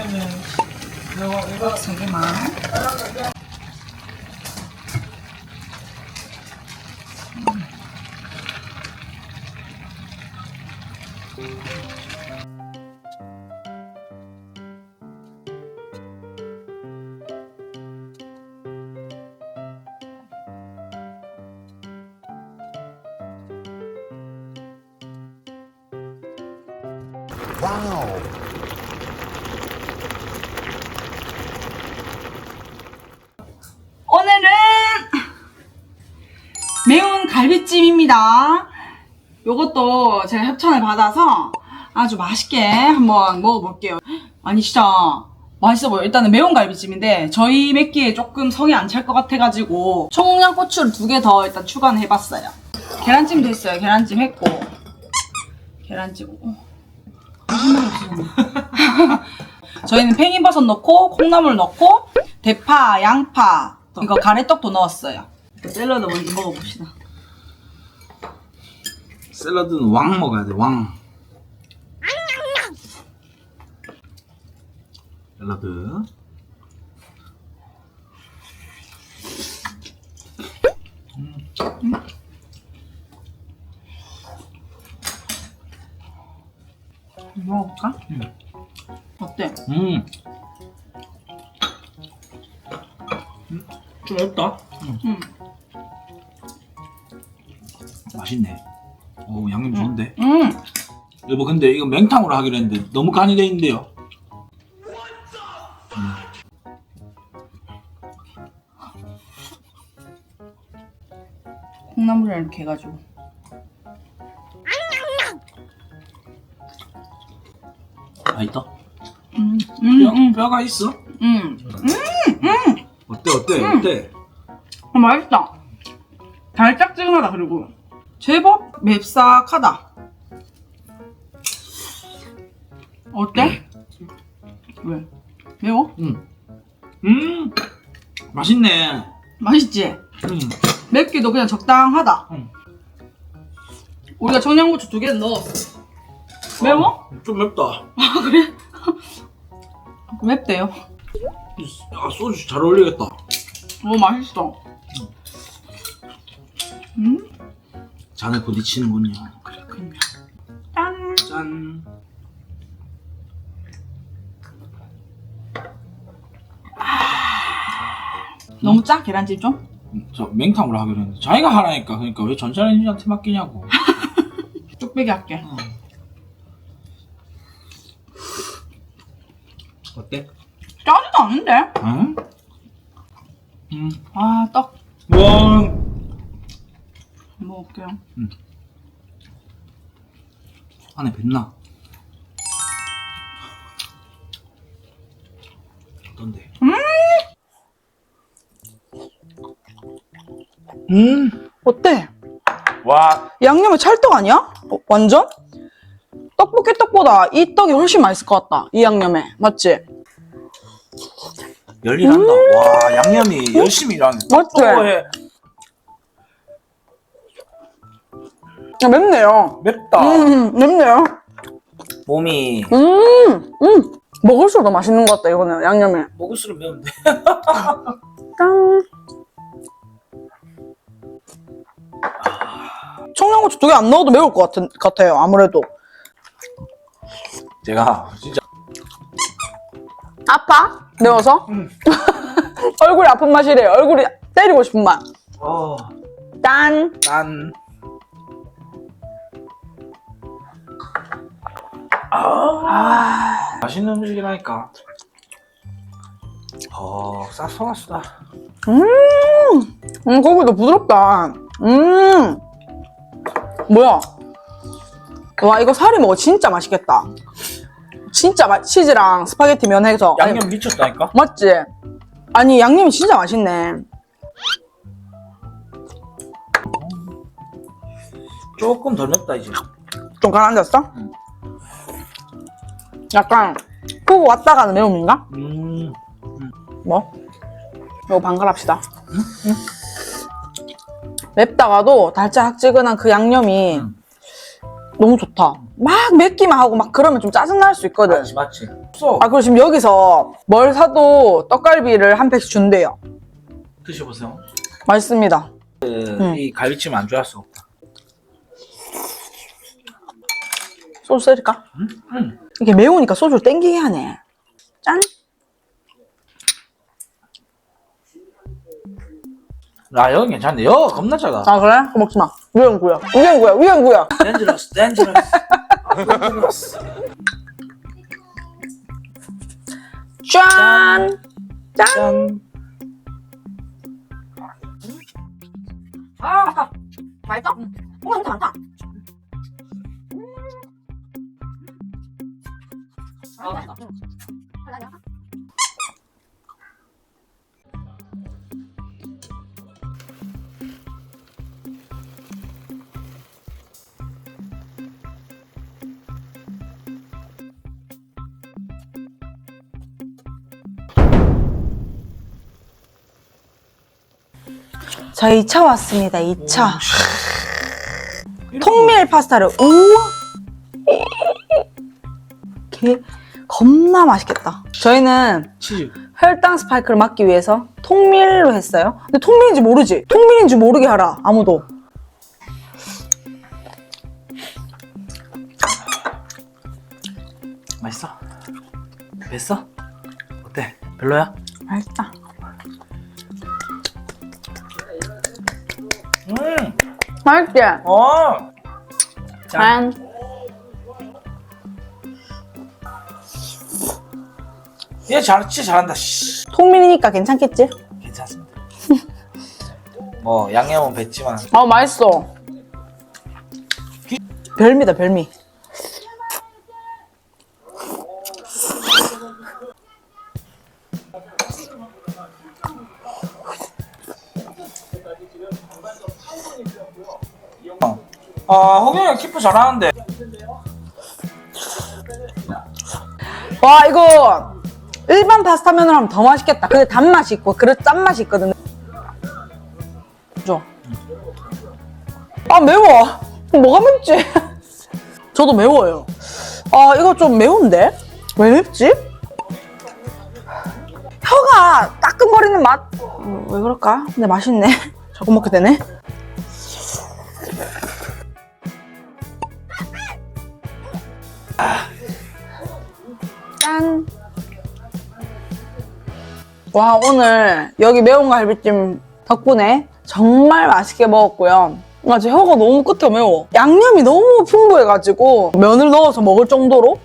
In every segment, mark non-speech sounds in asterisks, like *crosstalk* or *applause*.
아니면은 이거 이거 세 개만. 갈비찜입니다. 요것도 제가 협찬을 받아서 아주 맛있게 한번 먹어볼게요. 아니 진짜 맛있어 보여. 일단은 매운 갈비찜인데 저희 맵기에 조금 성이 안 찰 것 같아가지고 청양고추를 두 개 더 일단 추가는 해봤어요. 계란찜 됐어요. 계란찜 했고 계란찜. 저희는 팽이버섯 넣고 콩나물 넣고 대파, 양파 이거 가래떡도 넣었어요. 샐러드 먼저 먹어봅시다. 샐러드는 왕 먹어야 돼 왕. 샐러드. 먹어볼까? 응. 어때? 음. 좀 맵다. 응. 맛있네. 오 양념 좋은데. 음, 여보 근데 이거 맹탕으로 하기로 했는데 너무 간이 돼 있는데요. 콩나물이랑 이렇게 해가지고. 맛있다. 음, 뼈, 음, 음, 뼈가 있어? 음. 어때 어때 음. 어때? 어, 맛있다. 달짝지근하다 그리고 제법 맵싹하다. 어때? 왜? 매워? 음. 음. 맛있네. 맛있지? 음. 맵기도 그냥 적당하다. 응. 우리가 청양고추 두 개 넣었어. 매워? 좀 맵다. 아 그래? *laughs* 맵대요. 아 소주 잘 어울리겠다. 오 맛있어. 음? 잔에 부딪히는군요. 그렇군요. 짠. 짠. 너무 짜 계란찜 좀? 음, 저 맹탕으로 하기로 했는데 자기가 하라니까 그러니까 왜 전자레인지한테 맡기냐고. *laughs* 뚝배기 할게. 어때? 짜지도 않은데? 응? 음. 아 떡. 와. 먹을게요. 안에 뱉나? 어떤데? 음. 어때? 와. 양념에 찰떡 아니야? 어, 완전? 떡볶이 떡보다 이 떡이 훨씬 맛있을 것 같다. 이 양념에. 맞지? 열일한다. 와 양념이 열심히 일하네. 맞지? 맵네요. 맵다. 음, 맵네요. 몸이 음, 음. 먹을수록 더 맛있는 것 같다, 이거는, 양념에. 먹을수록 매운데. *laughs* 짠. 청양고추 두 개 안 넣어도 매울 것 같은, 같아요, 아무래도. 제가 진짜 아파? 매워서? 음. *laughs* 얼굴이 아픈 맛이래요. 얼굴이 때리고 싶은 맛. 어, 짠. 난 아, 맛있는 음식이라니까. 어, 쌉싸맛있다. 음, 음 고기도 부드럽다. 음, 뭐야? 와 이거 살이 먹어 진짜 맛있겠다. 진짜 맛 치즈랑 스파게티 면 해서 양념 아니, 미쳤다니까. 맞지? 아니 양념이 진짜 맛있네. 조금 덜 넣었다, 이제. 좀 가라앉았어? 응. 약간 푸고 왔다 가는 매움인가? 음. 뭐? 이거 반갈합시다. 응? 맵다가도 달짝지근한 그 양념이 응. 너무 좋다. 막 맵기만 하고 막 그러면 좀 짜증날 수 있거든. 맞지 맞지. 없어. 아, 그리고 지금 여기서 뭘 사도 떡갈비를 한 팩씩 준대요. 드셔보세요. 맛있습니다. 그, 이 갈비찜 안 좋아할 수 없다. 소주 쓰릴까? 응? 응. 이게 매우니까 소주를 땡기게 하네. 짠! 아 여기 괜찮네. 여 겁나 작아. 아, 그래? 그거 먹지 마. 위험구야. 위험구야. 위험구야. 댄저러스 댄저러스. 댄저러스. 짠! 짠! 짠. 아, 맛있어? 오, 괜찮다. 자, 2차 왔습니다. 2차. 통밀 파스타를 우와 개 겁나 맛있겠다. 저희는 치즈. 혈당 스파이크를 막기 위해서 통밀로 했어요. 근데 통밀인지 모르지. 통밀인지 모르게 하라. 아무도. 맛있어? 뱄어? 어때? 별로야? 맛있다. 음. 맛있지? 어. 짠. 짠. 얘 잘, 진짜 잘한다. 씨. 통밀이니까 괜찮겠지? 괜찮습니다. *laughs* 뭐 양념은 뱉지만 아 맛있어. 별미다 별미. 아 호경이 형 키프 잘하는데 와 이거 일반 파스타 면으로 하면 더 맛있겠다. 근데 단맛이 있고 그릇 짠맛이 있거든. 줘. 아 매워. 뭐가 맵지? *laughs* 저도 매워요. 아 이거 좀 매운데? 왜 맵지? 혀가 따끔거리는 맛. 어, 왜 그럴까? 근데 맛있네. *laughs* 자꾸 먹게 되네. 짠. 와, 오늘 여기 매운 갈비찜 덕분에 정말 맛있게 먹었고요. 아, 제 혀가 너무 끝에 매워. 양념이 너무 풍부해가지고 면을 넣어서 먹을 정도로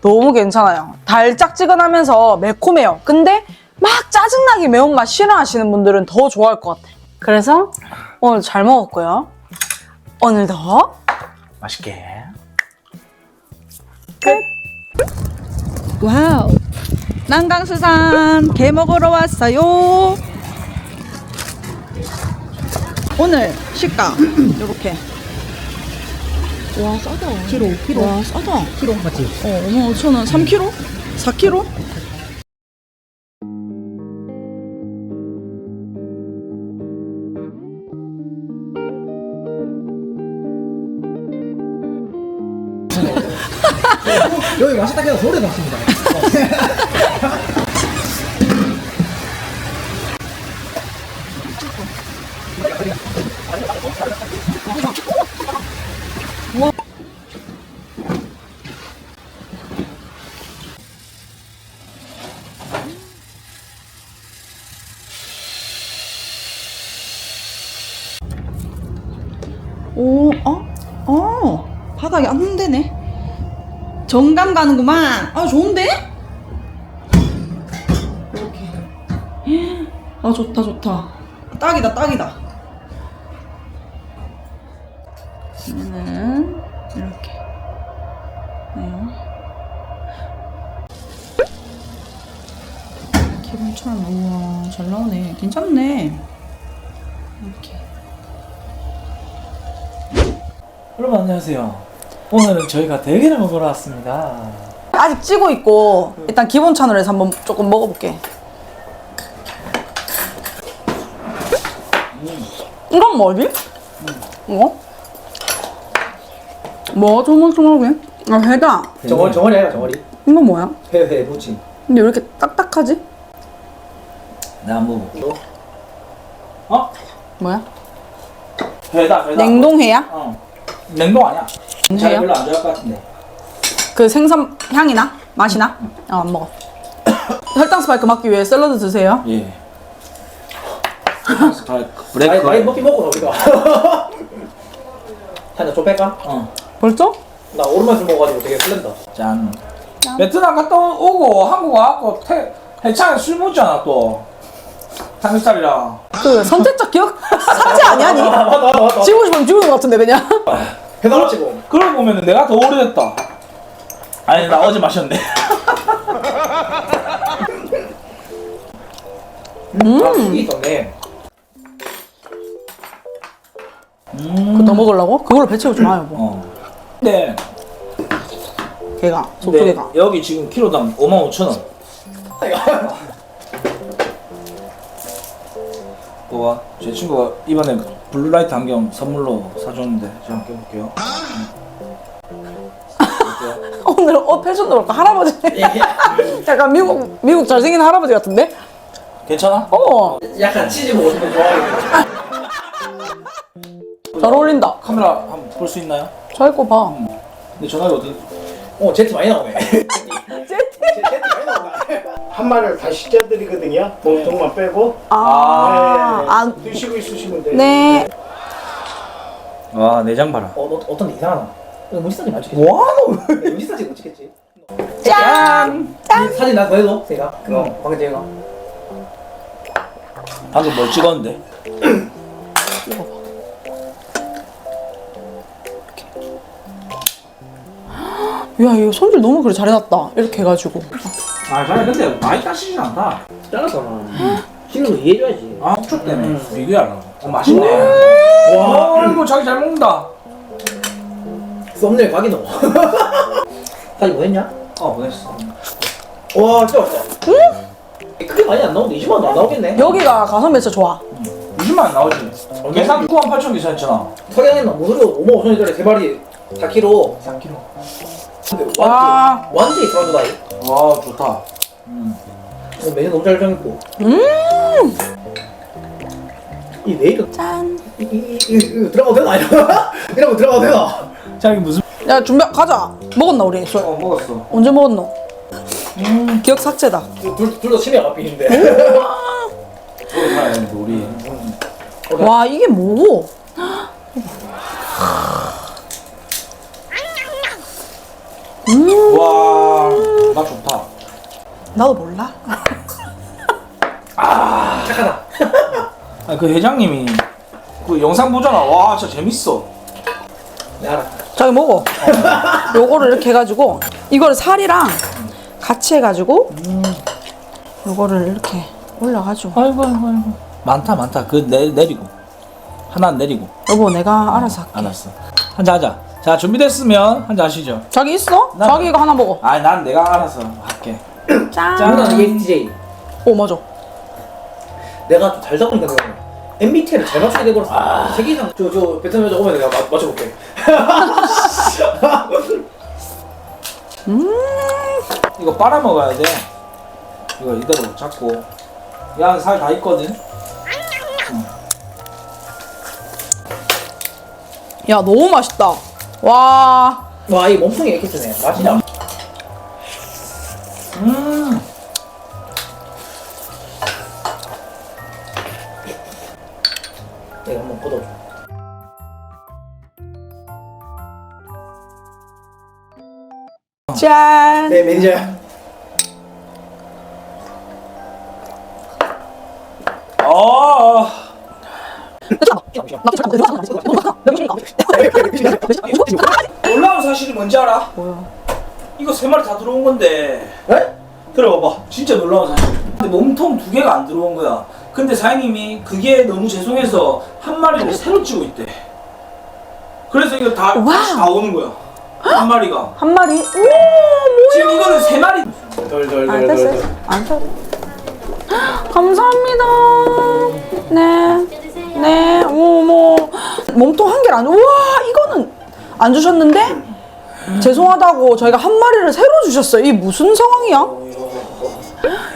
너무 괜찮아요. 달짝지근하면서 매콤해요. 근데 막 짜증나게 매운맛 싫어하시는 분들은 더 좋아할 것 같아. 그래서 오늘 잘 먹었고요. 오늘도 맛있게 와우. 난강수산 게 먹으러 왔어요. 오늘 식가 이렇게. *clears throat* 와 싸다. 키로 5키로. 와 싸다. 키로 맞지? 어 5만 5천 원. 3키로? 4키로? 여기 맛있다 해서 소리 났습니다. *laughs* 오, 어? 어, 바닥이 안 흔드네. 정감 가는구만. 아, 좋은데? 이렇게. 아, 좋다, 좋다. 딱이다, 딱이다. 그러면은, 이렇게. 네. 기본처럼, 우와, 잘 나오네. 괜찮네. 이렇게. 여러분 안녕하세요. 오늘은 저희가 대게를 먹으러 왔습니다. 아직 찌고 있고 일단 기본 채널에서 한번 조금 먹어볼게. 이건 뭐지? 이거? 뭐 조물조물하게? 아 회다. 정어리 정어리 아니야 정어리. 이건 뭐야? 회회 무침. 근데 왜 이렇게 딱딱하지? 나 먹어. 어? 뭐야? 회다 회다. 냉동회야? 어. 냉동 아니야. 잘? 별로 안 좋아할 것 같은데. 그 생선 향이 나? 맛이 나? 어, 안 먹어. 혈당 스파이크 막기 위해 샐러드 드세요. 예. 스파이크 많이 브레이크. 먹긴 먹고 우리가. *laughs* 한잔 좀 뺄까? 어. 벌써? 나 오랜만에 술 먹어가지고 되게 설렌다. 짠. 베트남 갔다 오고 한국 와갖고 태, 해창에 술 먹잖아 또. 삼겹살이랑. 그 선택적 기억? 사제 아니야 니? 아 맞다 맞다 맞다. 지고 싶으면 지우는 것 같은데 그냥. *laughs* 배달 지금. 그러고 보면 내가 더 오래됐다. 아니 나 어제 마셨네. *laughs* 아 술이 있었네. 음. 그거 더 먹으려고? 그걸로 배 채우지 마요 뭐. 어. 근데, 걔가 근데 속초개가. 여기 지금 키로당 5만 5천 원. *laughs* 봐봐, 제 친구가 이번에 블루라이트 안경 선물로 사줬는데 제가 껴볼게요. *laughs* 오늘 옷 패션도 그렇고 할아버지. *laughs* 약간 미국 미국 잘생긴 할아버지 같은데? 괜찮아? 어. 약간 치즈 먹고 싶은 좋아하게. 잘 어울린다. 카메라 한번 볼 수 있나요? 잘거 봐. 근데 전화기 어디? 어 제트 많이 나오네. *laughs* 제트. 제트 많이 나온다. 한 마리를 다시 쪄드리거든요. 몸통만 빼고 아. 네. 안. 드시고 있으시면 돼요. 네. 와 내장 봐라. 어 너, 어떤 데 이상하나? 이거 무지사진 안 찍겠지? 와 너. 무지사진 못 찍겠지? 짠. 짠. 사진 나 보여줘. 제가 그거 방금 제가. 방금 뭘 찍었는데? 야 이거 손질 너무 그래 잘해놨다. 이렇게 해가지고. 아 자네 근데 많이 따시진 않다. 잘랐잖아. 지금 이해해줘야지. 아 후추 때문에 비교하라고. 어 맛있네. 와 이거 자기 잘 먹는다. 썸네일 각이 넣어. 사진 뭐 했냐? 어 보냈어. 와 진짜 맛있다. 크게 많이 안 나오는데 20만 원안 나오겠네. 여기가 가성비 진짜 좋아. 20만 원 나오지. 계산 9만 8천 괜찮잖아. 석양에는 무료로 5만 5천 원짜리 세 마리 4kg. 4kg. 근데 와. 완전 완전 이상하다. 와 좋다. 음. 메뉴 너무 잘 정했고. 음. 이 메뉴 짠. 이, 이, 이, 이 들어가도 되나 이러면 *laughs* 들어가도 되나? 자기 무슨? 야 준비 가자. 먹었나 우리? 술. 어 먹었어. 언제 먹었노? 음, 기억 삭제다. 둘둘다 치매가 되는데 우리. 와 이게 뭐고? 와나 좋다. 나도 몰라. 착하다. 아, 그 회장님이 그 영상 보잖아. 와 진짜 재밌어. 네. 자기 먹어. 요거를 이렇게 해가지고 이거를 살이랑 같이 해가지고 요거를 이렇게 올려가지고 아이고 아이고 아이고. 많다 많다. 그 내, 내리고 하나 내리고. 여보 내가 알아서 할게. 알았어. 한잔 하자. 자 준비됐으면 한 잔 하시죠. 자기 있어? 나- 자기 이거 하나 먹어. 아니 난 내가 알아서 할게. 짠. 누나는 ESTJ. 오 맞아. 내가 좀 잘 잡으니까 내가 MBTI를 잘 맞추게 돼버렸어. 세계 이상 저저 베트남 여자 오면 내가 맞, 맞춰볼게. *laughs* 이거 빨아 먹어야 돼. 이거 이대로 잡고. 야 살 다 있거든. 야 너무 맛있다. 와. 와 이 몸통이 이렇게 쓰네. 맛있다. 음. 내가 한번 걷어줘. 짠. 네 매니저야. 아. 사실이 뭔지 알아? 뭐야? 이거 세 마리 다 들어온 건데. 에? 들어봐봐. 진짜 놀라운 사실. 근데 몸통 두 개가 안 들어온 거야. 근데 사장님이 그게 너무 죄송해서 한 마리를 새로 찌고 있대. 그래서 이거 다. 다시 다 오는 거야. 한 마리가. 한 마리. 오, 지금 이거는 세 마리. 아, 됐어. 안 쳐. 감사합니다. 네. 네. 어머. 몸통 한 개를 안. 우와, 이거는 안 주셨는데? 죄송하다고 저희가 한 마리를 새로 주셨어요. 이게 무슨 상황이야?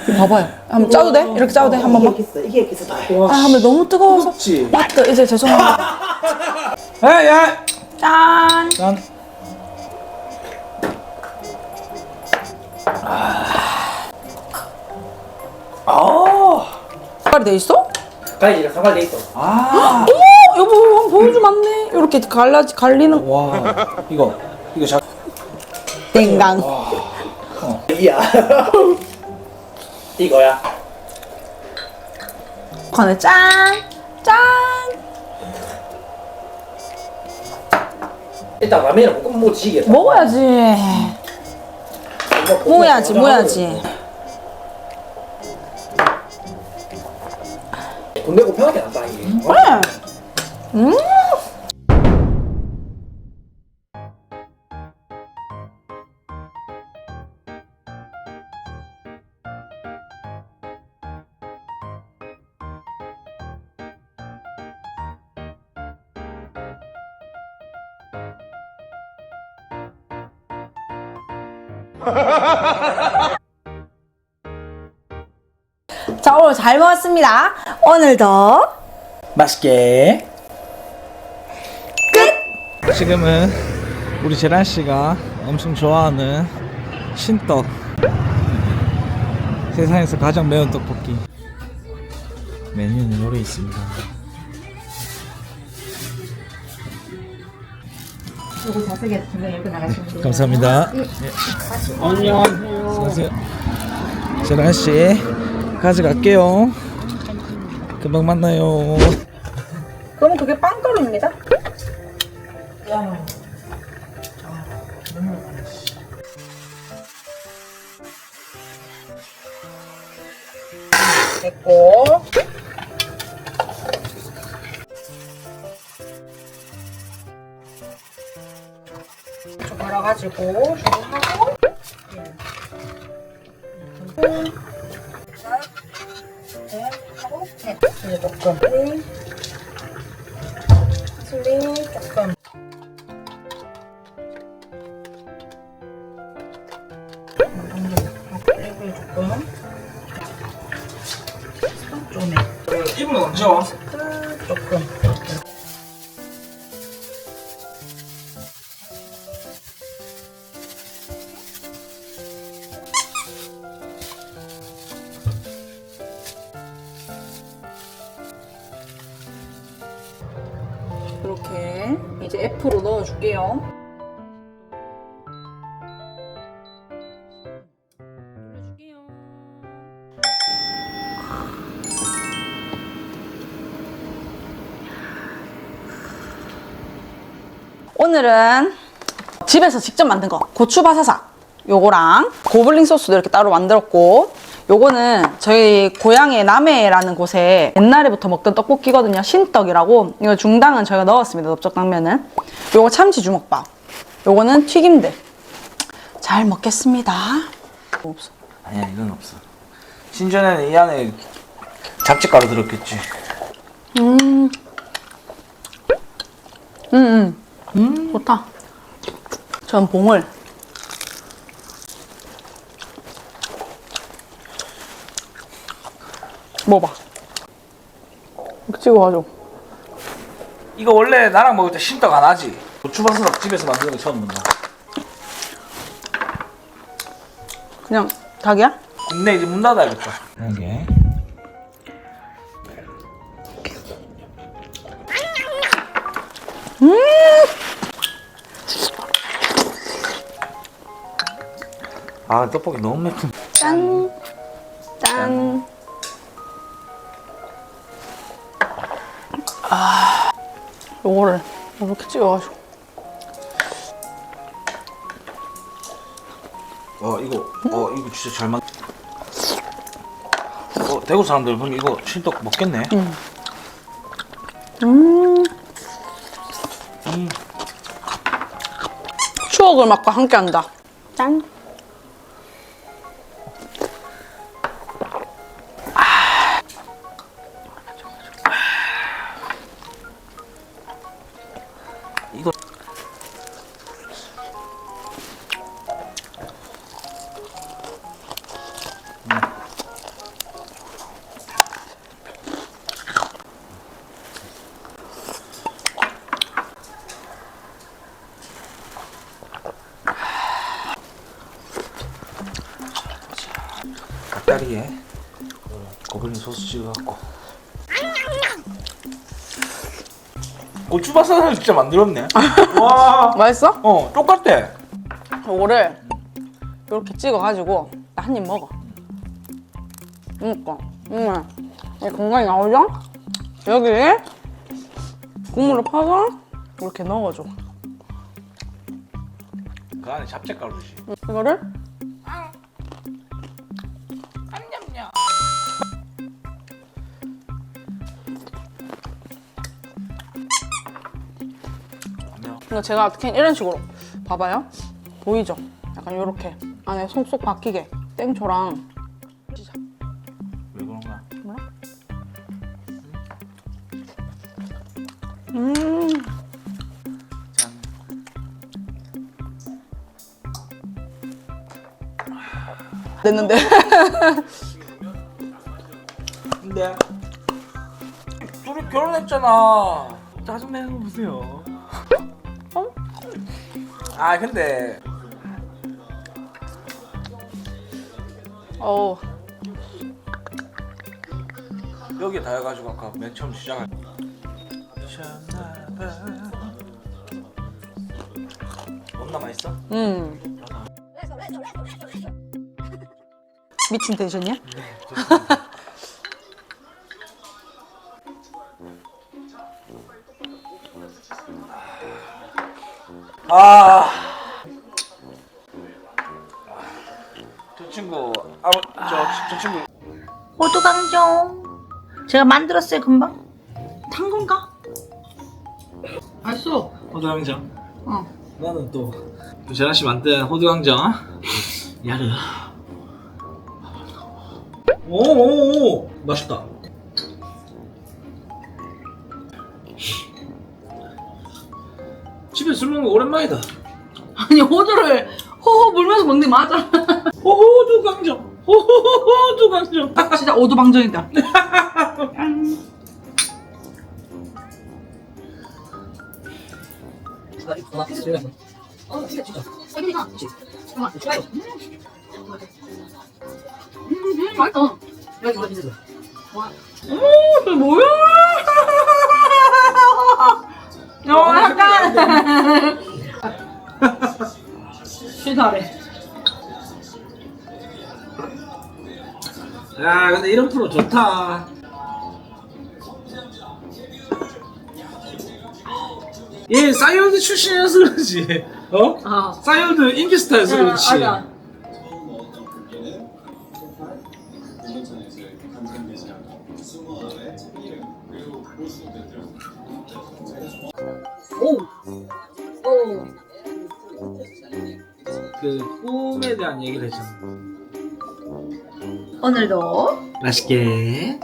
이거 봐봐요. 한번 짜도 돼? 이렇게 짜도 돼? 한 번만. 있어. 이게 있어. 다. 아, 한번 너무 뜨거워서. 뜨겁지? 맞다. 이제 죄송합니다. 에, *laughs* 예. 짠. 짠. 아. 빨리 돼 있어? 가이지가 상관돼 있어. 아. *gasps* 어머, 여보, 한번 보여주면 안 돼. 이렇게 갈라, 갈리는. 와. 이거 이거 자. 땡강. 이야. *laughs* 이거야. 간에 짠. 짠. 일단 라면이랑 볶음 먹어 지겠다. 먹어야지. 모야지, 모야지. 돈 내고 편하게 난다 이게. 그래. 음. 자, 오늘 잘 먹었습니다. 오늘도 맛있게 끝. 지금은 우리 재란 씨가 엄청 좋아하는 신떡. 세상에서 가장 매운 떡볶이. 메뉴는 요리 있습니다. 요거 자세하게 분명 읽고 나가시면 돼요. 감사합니다. 안녕하세요. 재란 씨 가져갈게요. 금방 만나요. 그러면 그게 빵가루입니다. 됐고. 좀 말아가지고 하고. 하고 네, 이제 조금 이제 F로 넣어줄게요. 오늘은 집에서 직접 만든 거 고추바사삭 요거랑 고블링 소스도 이렇게 따로 만들었고 요거는 저희 고향의 남해라는 곳에 옛날에부터 먹던 떡볶이거든요 신떡이라고 이거 중당은 저희가 넣었습니다 넓적당면은 요거 참치 주먹밥 요거는 튀김들 잘 먹겠습니다 없어 아니야 이건 없어. 신전에는 이 안에 잡채가루 들었겠지. 음. 음, 음. 좋다. 전 봉을. 먹어봐. 찍어가지고. 이거 원래 나랑 먹을 때 신떡 안 하지. 고추바스락 집에서 만드는 거 처음 본다. 그냥 닭이야? 근데 이제 문 닫아야겠다. 이게. 아 떡볶이 너무 맵군. 짠. 짠. 아, 요거를 이렇게 찍어가지고. 어 이거 어 이거 진짜 잘 만. 어 대구 사람들 보면 이거 신떡 먹겠네. 음. 음. 추억을 맛과 함께한다. 짠. 고추 바사를 진짜 만들었네 *laughs* 와 맛있어? 어, 똑같대. 요거를 이렇게 찍어가지고 한입 먹어. 그니까, 음, 이 건강이 나오죠? 여기에 국물을 퍼서 이렇게 넣어줘. 그 안에 잡채가루지. 이거를 근데 제가 그냥 이런 식으로 봐봐요. 보이죠? 약간 요렇게 안에 속속 박히게 땡초랑 왜 그런가? 음 짠. 됐는데 근데 둘이 결혼했잖아. 짜증내는 거 보세요. 어? 아 근데 어 여기에 다 해가지고 아까 맨 처음 시작할. 겁나 맛있어? 음. 미친 텐션이야? 아. 제가 만들었어요, 금방. 탄 건가? 알았어. 호두강정. 어. 나는 또, 또 재나 씨 만든 호두강정. 야르. 오오오 맛있다. 집에 술 먹는 거 오랜만이다. 아니 호두를 호호 불면서 먹는 게 맞아. 호두강정. 호두강정. 진짜 오두방정이다. *laughs* 음, 맛있어. 오, 이거 뭐야? 어, 약간. *laughs* 시다래. 야 근데 이런 프로 좋다. 얘 사이언드 출신이어서 그렇지. 어? 아. 사이언드 인기 스타여서 그렇지. 맞아. 그 꿈에 대한 얘기를 해주는 오늘도. 맛있게